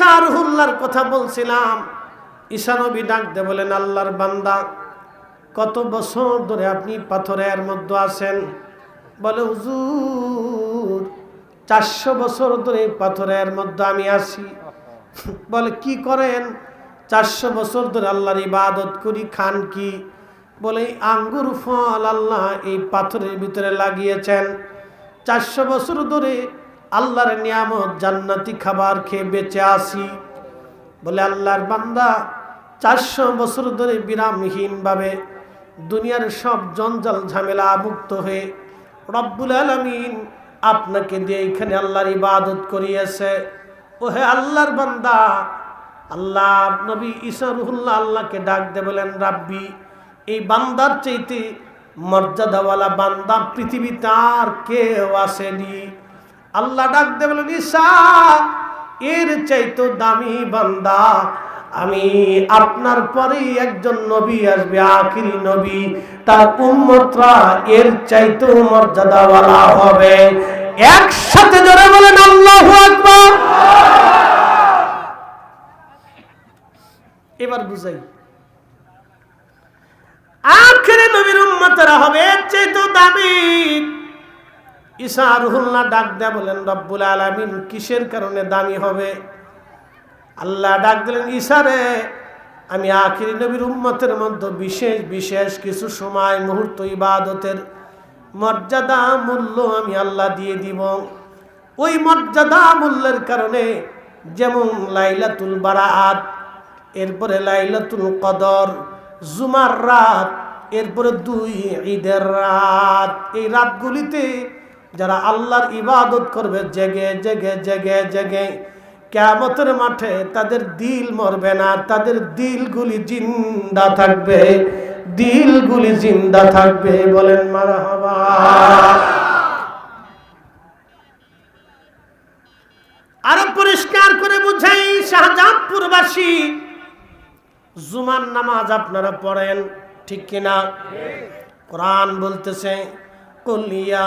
ঈসা রুহুল্লাহর কথা বলছিলাম। ঈসা নবী ডাকতে বলেন, আল্লাহর বান্দা, কত বছর ধরে আপনি পাথরের মধ্যে আছেন? বলে, হুজুর, চারশো বছর ধরে পাথরের মধ্যে আমি আছি। বলে, কি করেন? চারশো বছর ধরে আল্লাহর ইবাদত করি, খান কি? বলে আঙ্গুর ফল আল্লাহ এই পাথরের ভিতরে লাগিয়েছেন। চারশো বছর ধরে আল্লাহর নিয়ামত জান্নাতি খাবার খেয়ে বেঁচে আসি। বলে আল্লাহর বান্দা, চারশো বছর ধরে বিরামহীনভাবে দুনিয়ার সব জঞ্জাল ঝামেলা মুক্ত হয়ে রব্বুল আলমিন আপনাকে দিয়ে এখানে আল্লাহর ইবাদত করিয়েছে। ও হে আল্লাহর বান্দা আল্লাহ নবী ইসরুল্লাহ আল্লাহকে ডাক দে বলেন, রাব্বি, এই বান্দার চাইতে মর্যাদাওয়ালা বান্দা পৃথিবীতে আর কেউ আসেনি। আল্লাহ ডাক দে বলেন ঈশা এর চাইতো দামি বান্দা, আমি আপনার পরেই একজন নবী আসবে, আখিরি নবী। তার উম্মতরা এর চাইতো মর্যাদাওয়ালা হবে। একসাথে জোরে বলেন, আল্লাহু আকবার। এবার বুঝাই। আখেরে নবীর উম্মতরা হবে, এর চাইতো দামি। ঈসা রুহুল্লাহ ডাক দেয়া বলেন, রব্বুল আলামিন কিসের কারণে দামি হবে? আল্লাহ ডাক দিলেন ঈশারে আমি আখিরি নবীর উম্মতের মধ্যে বিশেষ বিশেষ কিছু সময়, মুহূর্ত, ইবাদতের মর্যাদা, মূল্য আমি আল্লাহ দিয়ে দিব। ওই মর্যাদা, মূল্যের কারণে যেমন লাইলাতুল বারাত এরপরে লাইলাতুল কদর, জুমার রাত, এরপরে দুই ঈদের রাত, এই রাতগুলিতে যারা আল্লাহর ইবাদত করবে জেগে জেগে জেগে জেগে কেমতের মাঠে তাদের দিল মরবে না তাদের দিলগুলি জিন্দা থাকবে দিলগুলি জিন্দা থাকবে বলেন মারা হবা আরও পরিষ্কার করে বুঝাই শাহজাদপুরবাসী জুমার নামাজ আপনারা পড়েন ঠিক কিনা? কোরআন বলতেছে কলিয়া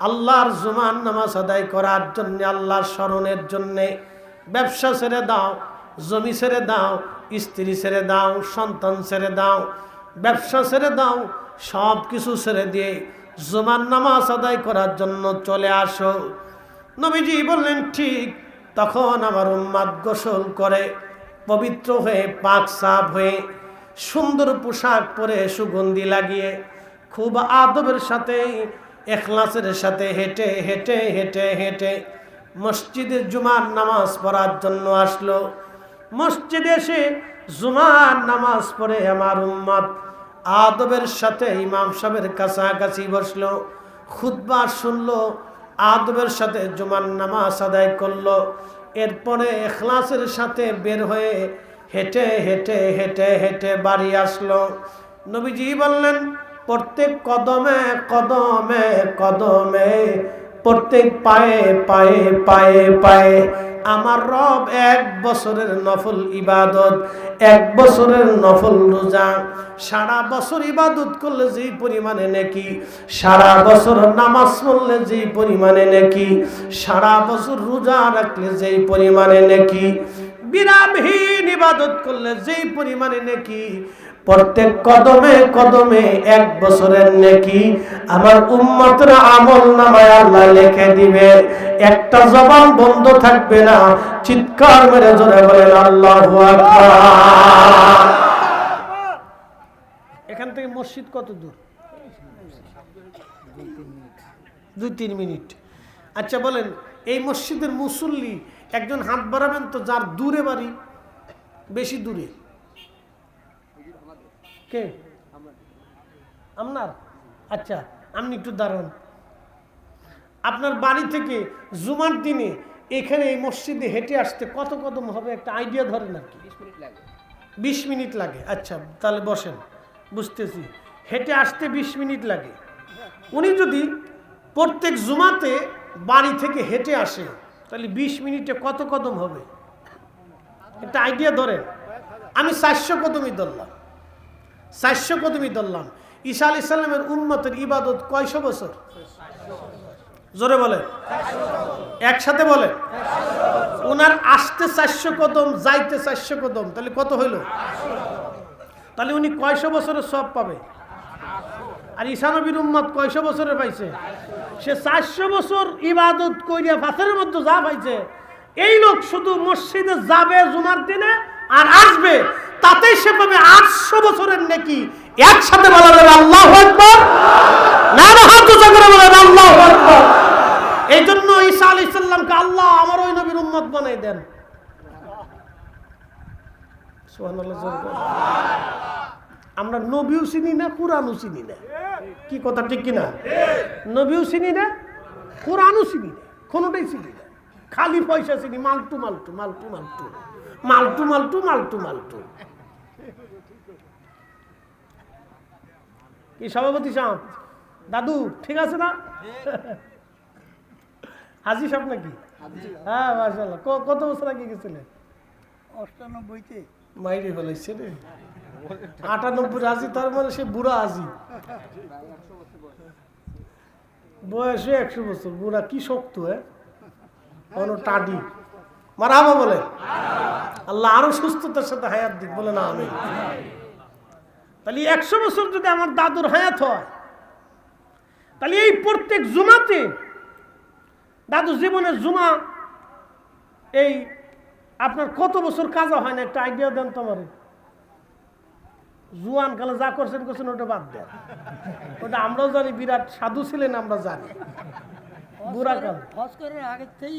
আল্লাহর জুমান নামাজ আদায় করার জন্যে, আল্লাহর স্মরণের জন্যে ব্যবসা ছেড়ে দাও, জমি ছেড়ে দাও, স্ত্রী ছেড়ে দাও, সন্তান ছেড়ে দাও, ব্যবসা ছেড়ে দাও, সব কিছু ছেড়ে দিয়ে জুমান নামাজ আদায় করার জন্য চলে আসো। নবীজি বললেন, ঠিক। তখন আমার উম্মাদ গোসল করে, পবিত্র হয়ে পাক সাফ হয়ে সুন্দর পোশাক পরে সুগন্ধি লাগিয়ে, খুব আদবের সাথে এখলাসের সাথে হেঁটে হেঁটে হেঁটে হেঁটে মসজিদে জুমার নামাজ পড়ার জন্য আসলো। মসজিদে এসে জুমার নামাজ পড়ে আমার উম্মাদ আদবের সাথে ইমাম সাহেবের কাছাকাছি বসল খুদ্া শুনলো, আদবের সাথে জুমার নামাজ আদায় করল। এরপরে এখলাসের সাথে বের হয়ে হেঁটে হেঁটে হেঁটে হেঁটে বাড়ি আসলো। নবীজি বললেন প্রত্যেক কদমে কদমে কদমে, প্রত্যেক পায়ে পায়ে পায়ে পায়ে। আমার রব এক বছরের নফল ইবাদত, এক বছরের নফল রোজা। সারা বছর ইবাদত করলে যেই পরিমাণে নাকি, সারা বছর নামাজ পড়লে যেই পরিমাণে নাকি, সারা বছর রোজা রাখলে যেই পরিমাণে নাকি, বিরামহীন ইবাদত করলে যেই পরিমাণে নাকি প্রত্যেক কদমে কদমে এক বছরের নেকি আমার উম্মতরা আমল নামায় আল্লাহ লিখে দিবে। একটা জবান বন্ধ থাকবে না, চিৎকার মেরে জোরে বলেন, আল্লাহু এখান থেকে মসজিদ কত দূর? দুই তিন মিনিট। আচ্ছা বলেন, এই মসজিদের মুসল্লি একজন হাত বাড়াবেন তো যার দূরে বাড়ি, বেশি দূরে? কে? আপনার আচ্ছা আপনি একটু দাঁড়ান। আপনার বাড়ি থেকে জুমার দিনে এখানে এই মসজিদে হেঁটে আসতে কত কদম হবে? একটা আইডিয়া ধরেন আর কি। বিশ মিনিট লাগে। আচ্ছা তাহলে বসেন। বুঝতেছি। হেঁটে আসতে বিশ মিনিট লাগে। উনি যদি প্রত্যেক জুমাতে বাড়ি থেকে হেঁটে আসে তাহলে বিশ মিনিটে কত কদম হবে? একটা আইডিয়া ধরেন। আমি চারশো কদমই ধরলাম। চারশো কদমই ধরলাম। ঈসা আলি সাল্লামের উন্মতের ইবাদত কয়শো বছর? জোরে বলে একসাথে বলে ওনার আসতে চারশো কদম, যাইতে চারশো কদম, তাহলে কত হইল? তাহলে উনি কয়শো বছরের সব পাবে? আর ঈশানবীর উম্মত কয়শো বছরে পাইছে? সে চারশো বছর ইবাদত কইরা ফাঁসের মধ্যে যা পাইছে, এই লোক শুধু মসজিদে যাবে জুমার দিনে আর আসবে। তাতেই সে পাবে আটশো বছরের নাকি। একসাথে বলা যাবে আল্লাহ না হাত উঁচা করে আল্লাহ এই জন্য আলি আল্লাহ আমার ওই নবীর উম্মত বানাই দেন। আমরা নবীও চিনি না, কোরআনও চিনি না। কি কথা, ঠিক কিনা? নবীও চিনি না, কোরআনও চিনি না, কোনোটাই চিনি না। খালি পয়সা চিনি মালটু মালটু মালটু মালটু মালটু মালটু মালটু মালটু কি সভাপতি সাহেব দাদু ঠিক আছে না? হাজি সাহেব নাকি? হ্যাঁ মাসাল্লাহ কত বছর আগে গেছিলেন অষ্টানব্বইতে। মাইরে ফেলাইছে রে। আটানব্বই আজি তার মানে সে বুড়া আজি বয়সে একশো বছর। বুড়া কি শক্ত হ্যাঁ? কোনো টাডি। মারাবা বলে। আল্লাহ আরও সুস্থতার সাথে হায়াত দিক। বলে না আমি তাহলে একশো বছর যদি আমার দাদুর হায়াত হয় তাহলে এই প্রত্যেক জুমাতে দাদু জীবনের জুমা এই আপনার কত বছর কাজা হয় না একটা আইডিয়া দেন তোমার জুয়ান কালে যা করছেন করছেন ওটা বাদ দেন। ওটা আমরাও জানি বিরাট সাধু ছিলেন আমরা জানি। বুড়া কাল। হজ করার আগের থেকেই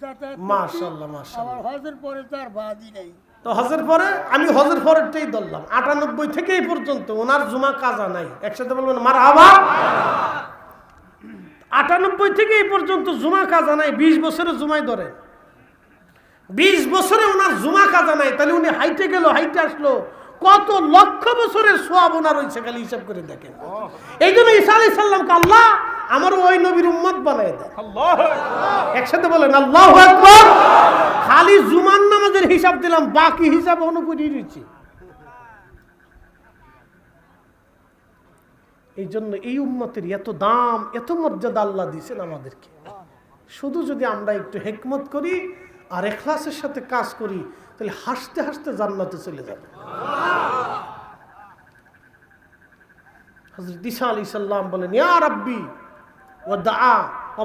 যাতায়াত করছি। মাশাল্লাহ। মাশাল্লাহ হজের পরে তো আর বাদই নেই। তো হজের পরে আমি হজের পরেরটাই ধরলাম। আটানব্বই থেকে এই পর্যন্ত, ওনার জুমা কাজা নাই। একসাথে বলবেন মার আবার আটানব্বই থেকে এই পর্যন্ত জুমা কাজা নাই, বিশ বছরে জুমাই ধরে। বিশ বছরে ওনার জুমা কাজা নাই, তাহলে উনি হাইটে গেল, হাইটে আসলো। কত লক্ষ বছরের সোয়াব ওনার হয়েছে খালি হিসাব করে দেখেন। এই জন্য ঈসা আলাই সাল্লামকে আল্লাহ আমার ওই নবীর উম্মত বানাই দেয় একসাথে বলেন আল্লাহ খালি জুমান নামাজের হিসাব দিলাম বাকি হিসাব অনুপরি রয়েছে। এই জন্য এই উম্মতের এত দাম এত মর্যাদা আল্লাহ দিয়েছেন আমাদেরকে। শুধু যদি আমরা একটু হেকমত করি আর এখলাসের সাথে কাজ করি, তাহলে হাসতে হাসতে জান্নাতে চলে যাবে। হজরত আলী সাল্লাম বলেন ও দা ও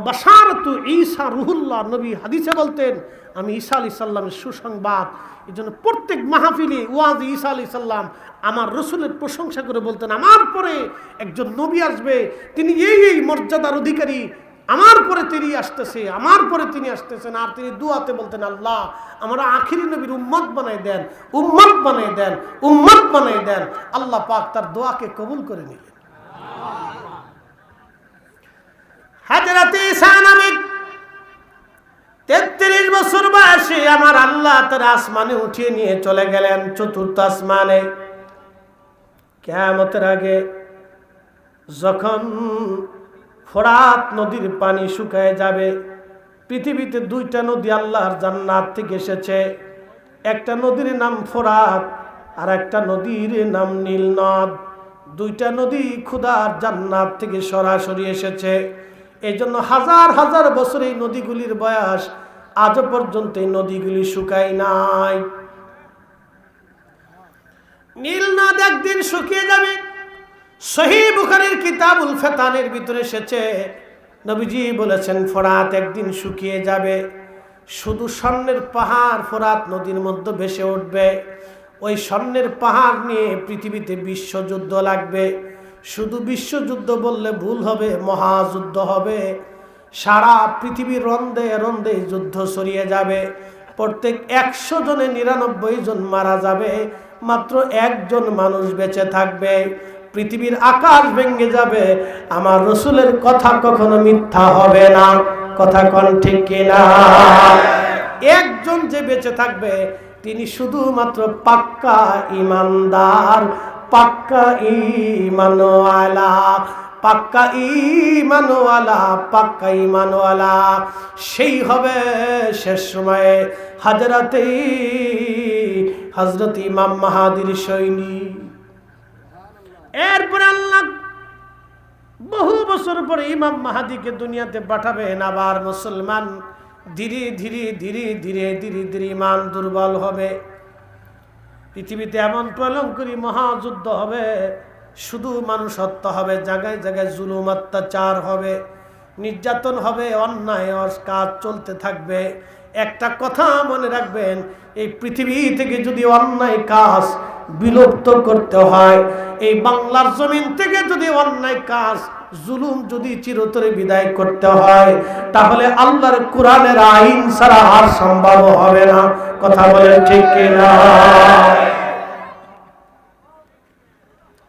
ঈসা রুহুল্লাহ। নবী হাদিসে বলতেন, আমি ঈসা আলী সাল্লামের সুসংবাদ, এই জন্য প্রত্যেক মাহফিলে ওয়াজ ঈসা আলী সাল্লাম আমার রসুলের প্রশংসা করে বলতেন। আমার পরে একজন নবী আসবে, তিনি এই এই মর্যাদার অধিকারী আমার পরে তিনি আসতেছে, আমার পরে তিনি আসতেছেন, আর তিনি দুয়াতে বলতেন, আল্লাহ, আমরা আখিরি নবীর উম্মত বানাই দেন, উম্মত বানাই দেন, উম্মত বানাই দেন। আল্লাহ পাক তার দোয়াকে কবুল করে নিলেন। হাজরাতে ঈসা নামে তেত্রিশ বছর বয়সে আমার আল্লাহ তার আসমানে উঠিয়ে নিয়ে চলে গেলেন চতুর্থ আসমানে। কেমতের আগে যখন ফোরাত নদীর পানি শুকায় যাবে। পৃথিবীতে দুইটা নদী আল্লাহর জান্নাত থেকে এসেছে। একটা নদীর নাম ফোরাত, আর একটা নদীর নাম নীল নদ দুইটা নদী ক্ষুদার জান্নাত থেকে সরাসরি এসেছে। এই জন্য হাজার হাজার বছর এই নদীগুলির বয়স আজও পর্যন্ত এই নদীগুলি শুকায় নাই। নীল নদ একদিন শুকিয়ে যাবে। সহি বুখারের কিতাবুল ফেতানের ভিতরে এসেছে। নবীজি বলেছেন, ফোরাত একদিন শুকিয়ে যাবে, শুধু স্বর্ণের পাহাড় ফোরাত নদীর মধ্যে ভেসে উঠবে। ওই স্বর্ণের পাহাড় নিয়ে পৃথিবীতে বিশ্বযুদ্ধ লাগবে। শুধু বিশ্বযুদ্ধ বললে ভুল হবে, মহাযুদ্ধ হবে। সারা পৃথিবীর রন্দে রন্দে যুদ্ধ ছড়িয়ে যাবে। প্রত্যেক একশো জনে নিরানব্বই জন মারা যাবে, মাত্র একজন মানুষ বেঁচে থাকবে। পৃথিবীর আকাশ ভেঙে যাবে, আমার রসুলের কথা কখনো মিথ্যা হবে না। কথা কন ঠিক কিনা? একজন যে বেঁচে থাকবে, তিনি শুধুমাত্র পাক্কা ইমানদার, পাক্কা ইমানওয়ালা পাক্কা ইমানওয়ালা পাক্কা ইমানওয়ালা। সেই হবে শেষ সময়ে হাজরাতে হজরত ইমাম মাহাদির সৈনিক। এরপরে আল্লাহ বহু বছর পরে ইমাম মাহাদিকে দুনিয়াতে পাঠাবেন, আবার মুসলমান ধীরে ধীরে ধীরে ধীরে ধীরে ধীরে ইমান দুর্বল হবে। পৃথিবীতে এমন প্রলঙ্করী মহাযুদ্ধ হবে, শুধু মানুষ হত্যা হবে, জায়গায় জায়গায় জুলুম, অত্যাচার হবে। নির্যাতন হবে, অন্যায় কাজ চলতে থাকবে। একটা কথা মনে রাখবেন, এই পৃথিবী থেকে যদি অন্যায় কাজ বিলুপ্ত করতে হয়, এই বাংলার জমিন থেকে যদি অন্যায় কাজ, জুলুম যদি চিরতরে বিদায় করতে হয়, তাহলে আল্লাহর কোরআনের আইন ছাড়া আর সম্ভব হবে না। কথা বলে ঠিক কিনা?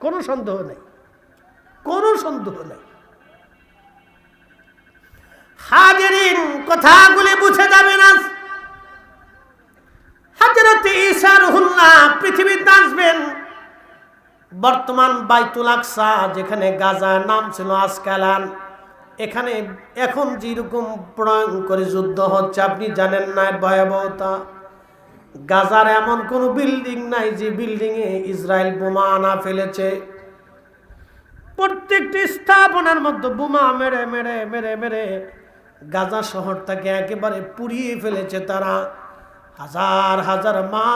কোনো সন্দেহ নেই, কোনো সন্দেহ নেই। হাজারিন, কথাগুলি বুঝে যাবে না। হাজরত ঈসা রুহুল্লাহ পৃথিবীতে আসবেন। বর্তমান বাইতুল আকসা, যেখানে গাজা নাম ছিল আসকালান, এখানে এখন যেরকম করে যুদ্ধ হচ্ছে, আপনি জানেন না, ভয়াবহতা। গাজার এমন কোনো বিল্ডিং নাই যে বিল্ডিং এ ইসরায়েল বোমা আনা ফেলেছে। প্রত্যেকটি স্থাপনার মধ্যে বোমা মেরে মেরে মেরে মেরে গাজা শহরটাকে একেবারে পুড়িয়ে ফেলেছে তারা। হাজার হাজার মা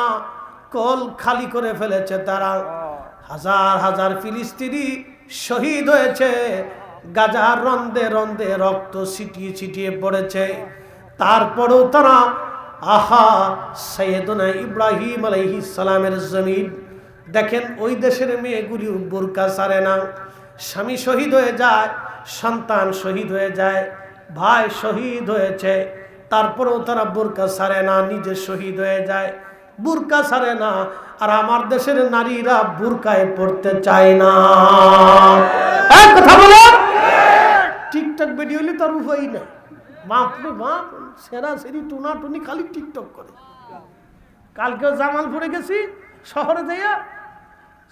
কল খালি করে ফেলেছে তারা। হাজার হাজার ফিলিস্তিনি শহীদ হয়েছে। গাজার রন্দে রন্দে রক্ত ছিটিয়ে ছিটিয়ে পড়েছে। তারপরেও তারা, আহা সৈয়দনা ইব্রাহিম আলাইহি সালামের জমিন। দেখেন, ওই দেশের মেয়েগুলি বোরকা সারে না। স্বামী শহীদ হয়ে যায়, সন্তান শহীদ হয়ে যায়। ভাই শহীদ হয়েছে, তারপরেও তারা বোরকা সারে না, নিজে শহীদ হয়ে যায়। বুরকা সারে না, আর আমার দেশের নারীরা বুরকায় পড়তে চায় না। এই কথা বলো। টিকটক ভিডিও হলে তার উপায় বাপরে বাপ সেরা সেরি টুনা টুনি খালি টিকটক করে। কালকেও জামালপুরে গেছি, শহরে যাইয়া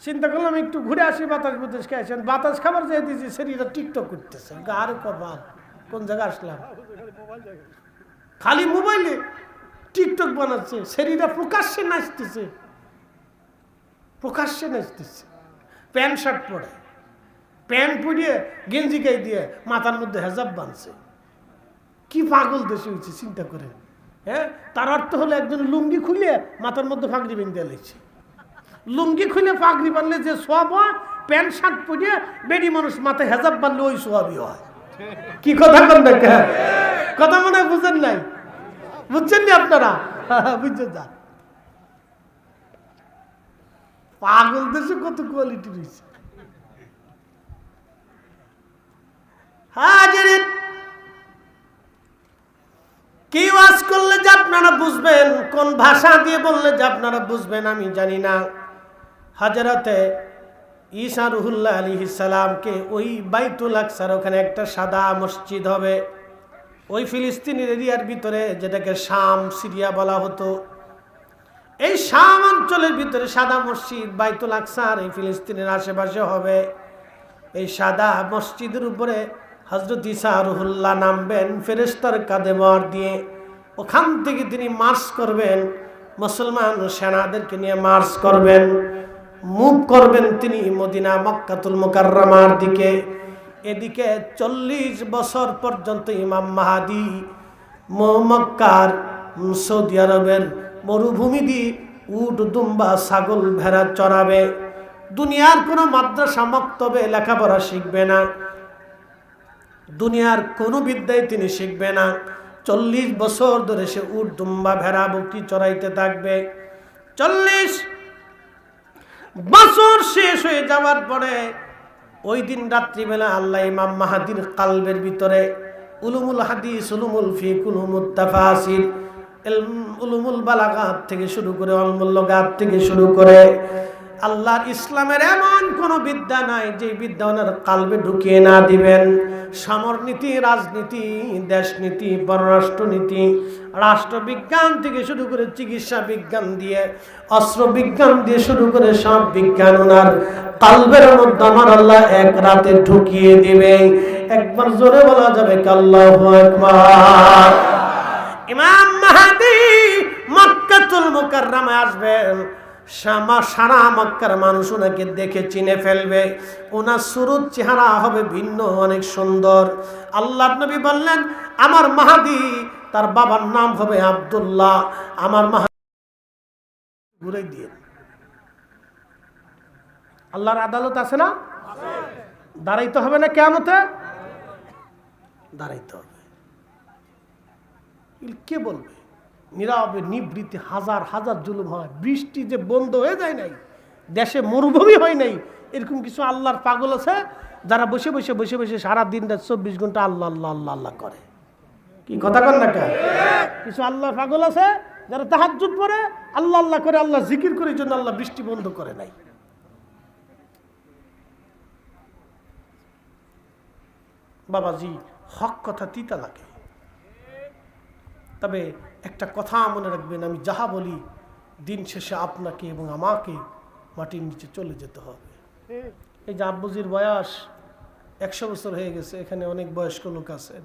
চিন্তা করলাম একটু ঘুরে আসি বাতাস বুতাস খেয়েছেন বাতাস খাবার যেয়ে দিয়েছি সেরিটা টিকটক করতেছে। আরে কপাল। কোন জায়গায় আসলাম? খালি মোবাইলে টিকটক বানাচ্ছে, সেরিরা প্রকাশ্যে নাচতেছে। প্রকাশ্যে নাচতেছে। প্যান্ট শার্ট পরে। প্যান্ট পরিয়ে গেঞ্জি গাই দিয়ে মাথার মধ্যে হেজাব বানছে কি পাগল দেশে হয়েছে, চিন্তা করে হ্যাঁ? তার অর্থ হলো একজন লুঙ্গি খুলে মাথার মধ্যে ফাঁকড়ি বেঁধে লেছে লুঙ্গি খুলে পাগড়ি বানলে যে সব হয়, প্যান্ট শার্ট পরিয়ে বেডি মানুষ মাথায় হেজাব বানলে ওই সবই হয়। কি কথা কর দেখা? কথা মনে বুঝেন নাই। বুঝছেন নি আপনারা? বুঝছেন যা। পাগল দেশে কত কোয়ালিটি রয়েছে। হাজিরিন কি ওয়াজ করলে যে আপনারা বুঝবেন? কোন ভাষা দিয়ে বললে যে আপনারা বুঝবেন আমি জানি না। হাজারাতে ঈসা রুহুল্লাহ আলী সালামকে ওই বাইতুল আকসার, ওখানে একটা সাদা মসজিদ হবে। ওই ফিলিস্তিনের এরিয়ার ভিতরে যেটাকে শাম, সিরিয়া বলা হতো। এই শাম অঞ্চলের ভিতরে সাদা মসজিদ, বাইতুল আকসার এই ফিলিস্তিনের আশেপাশে হবে। এই সাদা মসজিদের উপরে হজরত ইসা রুহুল্লাহ নামবেন ফেরেস্তার কাঁধে মর দিয়ে। ওখান থেকে তিনি মার্চ করবেন। মুসলমান সেনাদেরকে নিয়ে মার্চ করবেন। মুভ করবেন তিনি মদিনা মক্কাতুল মুকাররমার দিকে। এদিকে চল্লিশ বছর পর্যন্ত ইমাম মাহাদি মক্কার সৌদি আরবের মরুভূমি দিয়ে উট, দুম্বা, ছাগল ভেড়া চড়াবে। দুনিয়ার কোনো মাদ্রাসা, মক্তবে, লেখাপড়া শিখবে না। দুনিয়ার কোনো বিদ্যায় তিনি শিখবে না। চল্লিশ বছর ধরে সে উট, দুম্বা, ভেড়া, বকরি চড়াইতে থাকবে। চল্লিশ বছর শেষ হয়ে যাওয়ার পরে ওই দিন রাত্রিবেলা আল্লাহ ইমাম মাহাদির কালবের ভিতরে উলুমুল হাদিস, উলুমুল ফিক উলুমুল তাফাসির এলম- উলুমুল বালাগাত থেকে শুরু করে অলমুল্ল গাত থেকে শুরু করে আল্লাহর ইসলামের এমন কোন বিদ্যা নাই যে বিদ্যা ওনার কালবে ঢুকিয়ে না দিবেন। সমরনীতি, রাজনীতি, দেশনীতি, পররাষ্ট্রনীতি, রাষ্ট্রবিজ্ঞান থেকে শুরু করে চিকিৎসা বিজ্ঞান দিয়ে অস্ত্র বিজ্ঞান দিয়ে শুরু করে সব বিজ্ঞান ওনার কালবের মধ্যে আমার আল্লাহ এক রাতে ঢুকিয়ে দিবে। একবার জোরে বলা যাবে কাল্লাহু ইমাম মাহাদি মক্কাতুল মুকাররমে আসবেন। সারা মক্কার মানুষ ওনাকে দেখে চিনে ফেলবে। ওনার সুরুত চেহারা হবে ভিন্ন, অনেক সুন্দর। আল্লাহ নবী বললেন, আমার মাহাদি, তার বাবার নাম হবে আব্দুল্লাহ। আমার মাহাদি ঘুরে দিয়ে আল্লাহর আদালত আছে না? দাঁড়াইতে হবে না কেমতে দাঁড়াইতে হবে। কে বলবে? নীরবে নিবৃত্তি হাজার হাজার জুলুম হয়। বৃষ্টি যে বন্ধ হয়ে যায় নাই, দেশে মরুভূমি হয় নাই, এরকম কিছু আল্লাহর পাগল আছে? যারা বসে বসে বসে বসে সারা দিন রাত চব্বিশ ঘণ্টা আল্লাহ আল্লাহ আল্লাহ আল্লাহ করে। কি কথা কন না কিছু আল্লাহর পাগল আছে? যারা তাহাজ্জুদ পরে আল্লাহ আল্লাহ করে, আল্লাহ জিকির করে জন্য আল্লাহ বৃষ্টি বন্ধ করে নাই। বাবাজি, হক কথা তিতা লাগে। তবে একটা কথা মনে রাখবেন, আমি যাহা বলি, দিন শেষে আপনাকে এবং আমাকে মাটির নিচে চলে যেতে হবে। এই যে আব্বুজির বয়স একশো বছর হয়ে গেছে, এখানে অনেক বয়স্ক লোক আছেন।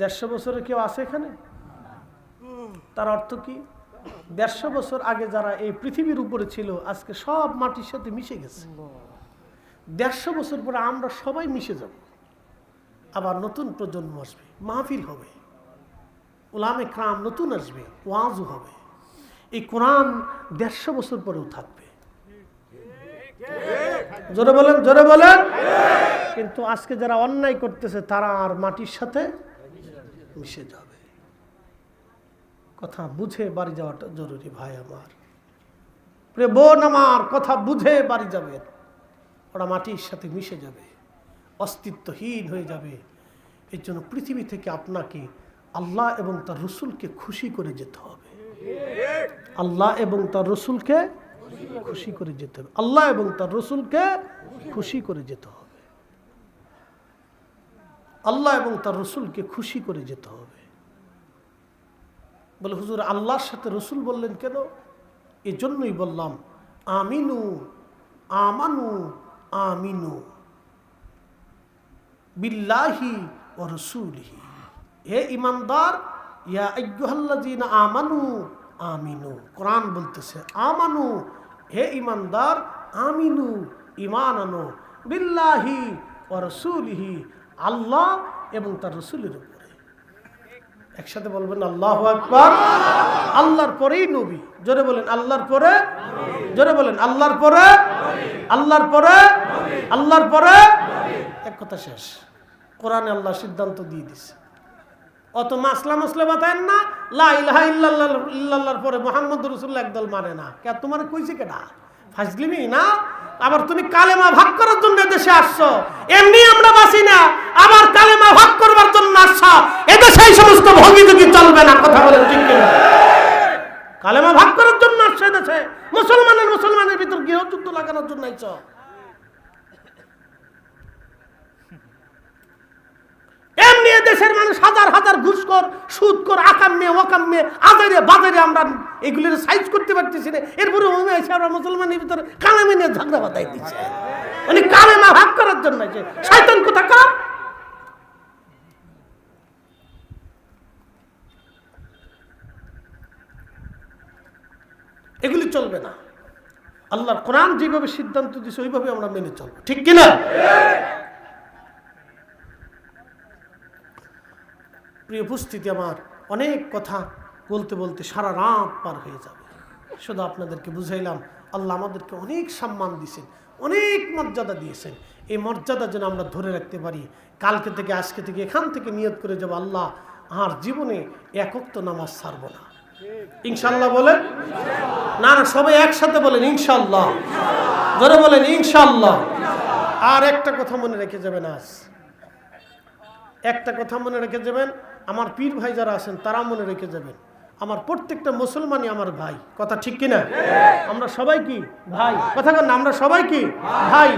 দেড়শো বছরে কেউ আছে এখানে? তার অর্থ কি? দেড়শো বছর আগে যারা এই পৃথিবীর উপরে ছিল, আজকে সব মাটির সাথে মিশে গেছে। দেড়শো বছর পরে আমরা সবাই মিশে যাব। আবার নতুন প্রজন্ম আসবে, মাহফিল হবে। ওলামে ক্রাম নতুন আসবে, ওয়াজও হবে। এই কোরআন দেড়শো বছর পরেও থাকবে। জোরে বলেন জোরে বলেন। কিন্তু আজকে যারা অন্যায় করতেছে, তারা আর মাটির সাথে মিশে যাবে। কথা বুঝে বাড়ি যাওয়াটা জরুরি ভাই আমার। বোন আমার, কথা বুঝে বাড়ি যাবেন ওরা মাটির সাথে মিশে যাবে, অস্তিত্বহীন হয়ে যাবে। এর জন্য পৃথিবী থেকে আপনাকে আল্লাহ এবং তার রসুলকে খুশি করে যেতে হবে। আল্লাহ এবং তার রসুলকে খুশি করে যেতে হবে। আল্লাহ এবং তার রসুলকে খুশি করে যেতে হবে। আল্লাহ এবং তার রসুলকে খুশি করে যেতে হবে। বলে, হুজুর, আল্লাহর সাথে রসুল বললেন কেন? এই জন্যই বললাম, আমিনু, আমানু, আমিনু, বিল্লাহি ও রসুলহি। হে ইমানদার, ইয়া আইয়ুহাল্লাযীনা আমানু, আমিনু। কোরআন বলতেছে, আমানু, হে ইমানদার, আমিনু ইমান আনো বিল্লাহি ও রসুলহি, আল্লাহ এবং তার রসুলের উপরে। একসাথে বলবেন আল্লাহ আকবার। আল্লাহর পরেই নবী। জোরে বলেন, আল্লাহর পরে? জোরে বলেন, আল্লাহর পরে? আল্লাহর পরে? আল্লাহর পরে? এক কথা শেষ। কোরআনে আল্লাহ সিদ্ধান্ত দিয়ে দিছে। অত মাসলা মসলে বাতায়েন না, লা ইলাহা ইল্লাল্লাহ পরে মোহাম্মদ রসুল্লাহ একদল মানে না। কে তোমার কইছে কেডা? ফাজলিমি না? আবার তুমি কালেমা ভাগ করার জন্য দেশে আসছো। এমনি আমরা বাসি না, আবার কালেমা ভাগ করবার জন্য আসছো। এদেশে এই সমস্ত ভঙ্গি চলবে না, কথা বলেন ঠিক কিনা? কালেমা ভাগ করার জন্য আসছে দেশে মুসলমানের মুসলমানের ভিতর গৃহযুদ্ধ লাগানোর জন্য আইছো। দেশের মানুষ হাজার হাজার বাজারে আমরা এগুলির সাইজ করতে পারতেছি না। এরপরে আমরা মুসলমানের ভিতরে নিয়ে ঝগড়া দিচ্ছে। মানে কালেমা ভাগ করার জন্য কোথা কার এগুলি চলবে না। আল্লাহর কোরআন যেভাবে সিদ্ধান্ত দিছে, ওইভাবে আমরা মেনে চলবো। ঠিক কিনা? প্রিয় উপস্থিতি আমার, অনেক কথা বলতে বলতে সারা রাত পার হয়ে যাবে। শুধু আপনাদেরকে বুঝাইলাম, আল্লাহ আমাদেরকে অনেক সম্মান দিয়েছেন, অনেক মর্যাদা দিয়েছেন। এই মর্যাদা যেন আমরা ধরে রাখতে পারি। কালকে থেকে, আজকে থেকে, এখান থেকে নিয়ত করে যাব, আল্লাহ আর জীবনে একক তো নামাজ ছাড়ব না। ইনশাল্লাহ বলেন? না না, সবাই একসাথে বলেন ইনশাল্লাহ ধরে বলেন ইনশাল্লাহ আর একটা কথা মনে রেখে যাবেন আজ। একটা কথা মনে রেখে যাবেন আমার পীর ভাই যারা আছেন, তারা মনে রেখে যাবেন, আমার প্রত্যেকটা মুসলমানই আমার ভাই। কথা ঠিক কিনা? আমরা সবাই কি? ভাই। কথা কেন আমরা সবাই কি? ভাই।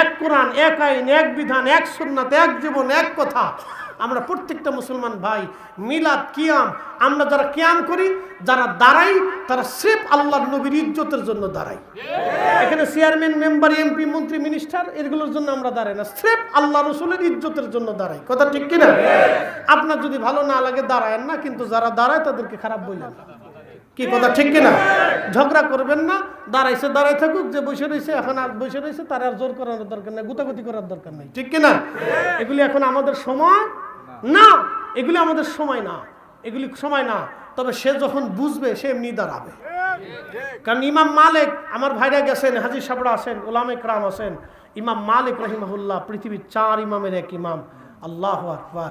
এক কোরআন, এক আইন, এক বিধান, এক সুন্নাত, এক জীবন, এক কথা। আমরা প্রত্যেকটা মুসলমান ভাই, মিলাদ, কিয়াম, আমরা যারা কিয়াম করি, যারা দাঁড়াই, তারা স্রেফ আল্লাহ নবীর ইজ্জতের জন্য দাঁড়াই। এখানে চেয়ারম্যান, মেম্বার, এমপি, মন্ত্রী, মিনিস্টার, এগুলোর জন্য আমরা দাঁড়াই না। স্রেফ আল্লাহ রসুলের ইজ্জতের জন্য দাঁড়াই। কথা ঠিক কিনা? আপনার যদি ভালো না লাগে, দাঁড়ায়েন না, কিন্তু যারা দাঁড়ায়, তাদেরকে খারাপ বললেন কি কথা ঠিক কিনা? ঝগড়া করবেন না, দাঁড়াইছে দাঁড়াই থাকুক, যে বসে রয়েছে, এখন আর বসে রয়েছে, তার আর জোর করার দরকার নেই, গুতাগুতি করার দরকার নেই। ঠিক কিনা? এগুলি এখন আমাদের সময় না, এগুলি আমাদের সময় না, এগুলি সময় না। তবে সে যখন বুঝবে, সে এমনি দাঁড়াবে। কারণ ইমাম মালিক, আমার ভাইরা গেছেন হাজির সাবড়া আছেন, ওলামে ক্রাম আছেন। ইমাম মালিক রহিমাহুল্লাহ, পৃথিবীর চার ইমামের এক ইমাম। আল্লাহ আকবার।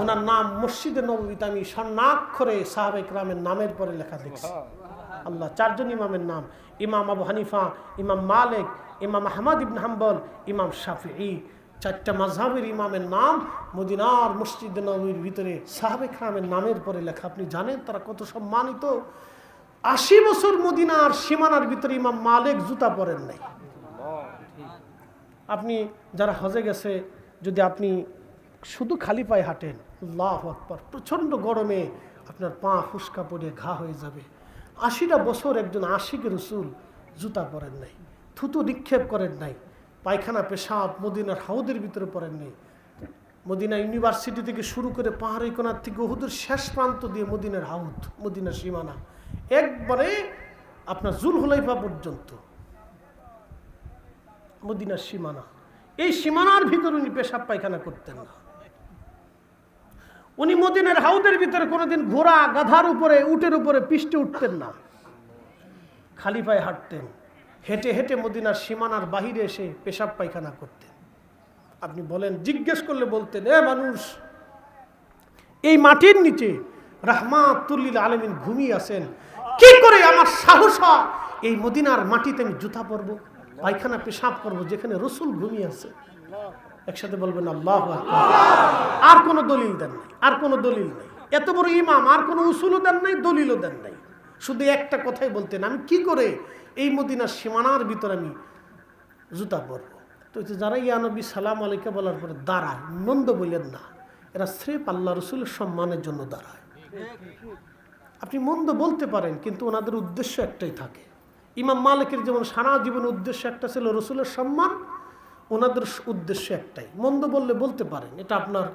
ওনার নাম মসজিদে নবীতে আমি স্বর্ণাক্ষরে সাহাবে ক্রামের নামের পরে লেখা দেখছি। আল্লাহ, চারজন ইমামের নাম। ইমাম আবু হানিফা, ইমাম মালিক, ইমাম আহমদ ইবন হাম্বল, ইমাম শাফি চারটা মাঝহাবের ইমামের নাম, মদিনার মসজিদ নবীর ভিতরে সাহাবে ক্রামের নামের পরে লেখা। আপনি জানেন তারা কত সম্মানিত? আশি বছর মদিনার সীমানার ভিতরে ইমাম মালিক জুতা পরেন নাই। আপনি যারা হজে গেছে, যদি আপনি শুধু খালি পায়ে হাঁটেন, আল্লাহ আকবর, প্রচণ্ড গরমে আপনার পা ফুসকা পড়ে ঘা হয়ে যাবে। আশিটা বছর একজন আশিক রসুল জুতা পরেন নাই, থুতু নিক্ষেপ করেন নাই। পায়খানা, পেশাব, মদিনার হাউদের ভিতরে পড়েননি মদিনা ইউনিভার্সিটি থেকে শুরু করে পাহাড়ি কোনার থেকে ওহুদের শেষ প্রান্ত দিয়ে মদিনার হাউদ, মদিনার সীমানা। একবারে আপনার জুল হুলাইফা পর্যন্ত। মদিনার সীমানা। এই সীমানার ভিতরে উনি পেশাব, পায়খানা করতেন না। উনি মদিনার হাউদের ভিতরে কোনোদিন ঘোড়া, গাধার উপরে, উটের উপরে পিষ্টে উঠতেন না। খালি পায়ে হাঁটতেন। হেঁটে হেঁটে মদিনার সীমানার বাহিরে এসে পেশাব পায়খানা করতেন। আপনি বলেন, জিজ্ঞেস করলে বলতেন, এ মানুষ, এই মাটির নিচে রাহমাতুল্লিল আলমিন ঘুমিয়ে আছেন। কি করে আমার সাহস এই মদিনার মাটিতে আমি জুতা পরবো, পায়খানা পেশাব করব, যেখানে রসুল ঘুমিয়ে আছে। একসাথে বলবেন, আল্লাহ আর কোনো দলিল দেন নাই, আর কোনো দলিল নেই। এত বড় ইমাম, আর কোনো উসুলও দেন নাই, দলিলও দেন নাই। শুধু একটা কথাই বলতেন, আমি কি করে এই মদিনার সীমানার ভিতর আমি জুতা পরবো। তো যারা ইয়ানবী সালাম আলাইকা বলার পরে দাঁড়ায় মন্দ বললেন, না, এরা স্রেফ আল্লাহ রসুলের সম্মানের জন্য দাঁড়ায়। আপনি মন্দ বলতে পারেন, কিন্তু ওনাদের উদ্দেশ্য একটাই থাকে। ইমাম মালিকের যেমন সারা জীবন উদ্দেশ্য একটা ছিল রসুলের সম্মান, ওনাদের উদ্দেশ্য একটাই। মন্দ বললে বলতে পারেন, এটা আপনার